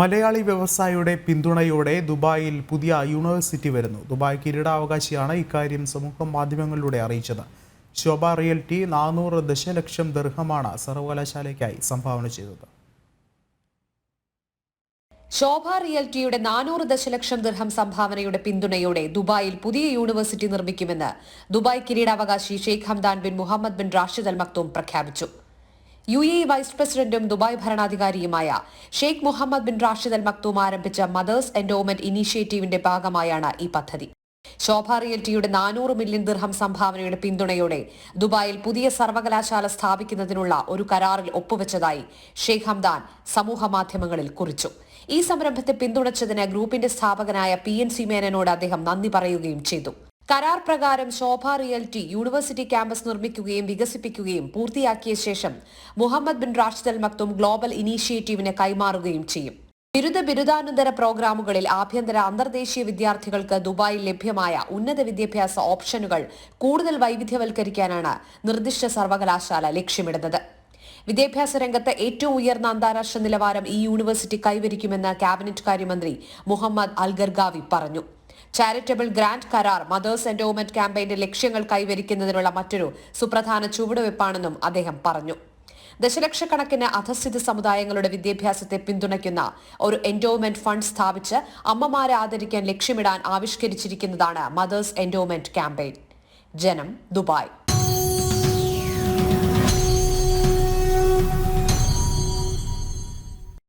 മലയാളി വ്യവസായിയുടെ പിന്തുണയോടെ ദുബായിൽ പുതിയ യൂണിവേഴ്സിറ്റി വരുന്നു. ദുബായ് കിരീടാവകാശിയാണ് ഇക്കാര്യം സമൂഹ മാധ്യമങ്ങളിലൂടെ അറിയിച്ചത്. ശോഭ റിയൽറ്റി നാനൂറ് ദശലക്ഷം ദീർഘമാണ് സർവകലാശാലയ്ക്കായി സംഭാവന ചെയ്തത്. ശോഭ റിയൽറ്റിയുടെ നാനൂറ് ദശലക്ഷം ദിർഹം സംഭാവനയുടെ പിന്തുണയോടെ ദുബായിൽ പുതിയ യൂണിവേഴ്സിറ്റി നിർമ്മിക്കുമെന്ന് ദുബായ് കിരീടാവകാശി Sheikh Hamdan bin Mohammed bin Rashid Al Maktoum പ്രഖ്യാപിച്ചു. യു എ വൈസ് പ്രസിഡന്റും Dubai ഭരണാധികാരിയുമായ Sheikh Mohammed bin Rashid Al Maktoum ആരംഭിച്ച മദേഴ്സ് എൻഡോമെന്റ് ഇനീഷ്യേറ്റീവിന്റെ ഭാഗമായാണ് ഈ പദ്ധതി. ശോഭ റിയൽറ്റിയുടെ നാനൂറ് മില്യൺ ദിർഹം സംഭാവനയുടെ പിന്തുണയോടെ ദുബായിൽ പുതിയ സർവകലാശാല സ്ഥാപിക്കുന്നതിനുള്ള ഒരു കരാറിൽ ഒപ്പുവെച്ചതായി ഷെയ്ഖ് ഹംദാൻ സമൂഹമാധ്യമങ്ങളിൽ കുറിച്ചു. ഈ സംരംഭത്തെ പിന്തുണച്ചതിന് ഗ്രൂപ്പിന്റെ സ്ഥാപകനായ പി എൻ സി മേനോട് അദ്ദേഹം നന്ദി പറയുകയും ചെയ്തു. കരാർ പ്രകാരം ശോഭ റിയൽറ്റി യൂണിവേഴ്സിറ്റി ക്യാമ്പസ് നിർമ്മിക്കുകയും വികസിപ്പിക്കുകയും പൂർത്തിയാക്കിയ ശേഷം Mohammed bin Rashid Al Maktoum Global ഇനീഷ്യേറ്റീവിന് കൈമാറുകയും ചെയ്യും. ബിരുദ ബിരുദാനന്തര പ്രോഗ്രാമുകളിൽ ആഭ്യന്തര അന്തർദേശീയ വിദ്യാർത്ഥികൾക്ക് ദുബായിൽ ലഭ്യമായ ഉന്നത വിദ്യാഭ്യാസ ഓപ്ഷനുകൾ കൂടുതൽ വൈവിധ്യവൽക്കരിക്കാനാണ് നിർദ്ദിഷ്ട സർവകലാശാല ലക്ഷ്യമിടുന്നത്. വിദ്യാഭ്യാസ രംഗത്ത് ഏറ്റവും ഉയർന്ന അന്താരാഷ്ട്ര നിലവാരം ഈ യൂണിവേഴ്സിറ്റി കൈവരിക്കുമെന്ന് ക്യാബിനറ്റ് കാര്യമന്ത്രി മുഹമ്മദ് അൽഗർഗാവി പറഞ്ഞു. ചാരിറ്റബിൾ ഗ്രാന്റ് കരാർ മദേഴ്സ് എൻഡോമെന്റ് ക്യാമ്പയിന്റെ ലക്ഷ്യങ്ങൾ കൈവരിക്കുന്നതിനുള്ള മറ്റൊരു സുപ്രധാന ചുവടുവെപ്പാണെന്നും അദ്ദേഹം പറഞ്ഞു. ദശലക്ഷക്കണക്കിന് അധസ്ഥിത സമുദായങ്ങളുടെ വിദ്യാഭ്യാസത്തെ പിന്തുണയ്ക്കുന്ന ഒരു എൻഡോമെന്റ് ഫണ്ട് സ്ഥാപിച്ച് അമ്മമാരെ ആദരിക്കാൻ ലക്ഷ്യമിടാൻ ആവിഷ്കരിച്ചിരിക്കുന്നതാണ് മദേഴ്സ് എൻഡോമെന്റ് ക്യാമ്പയിൻ ജനം ദുബായ്.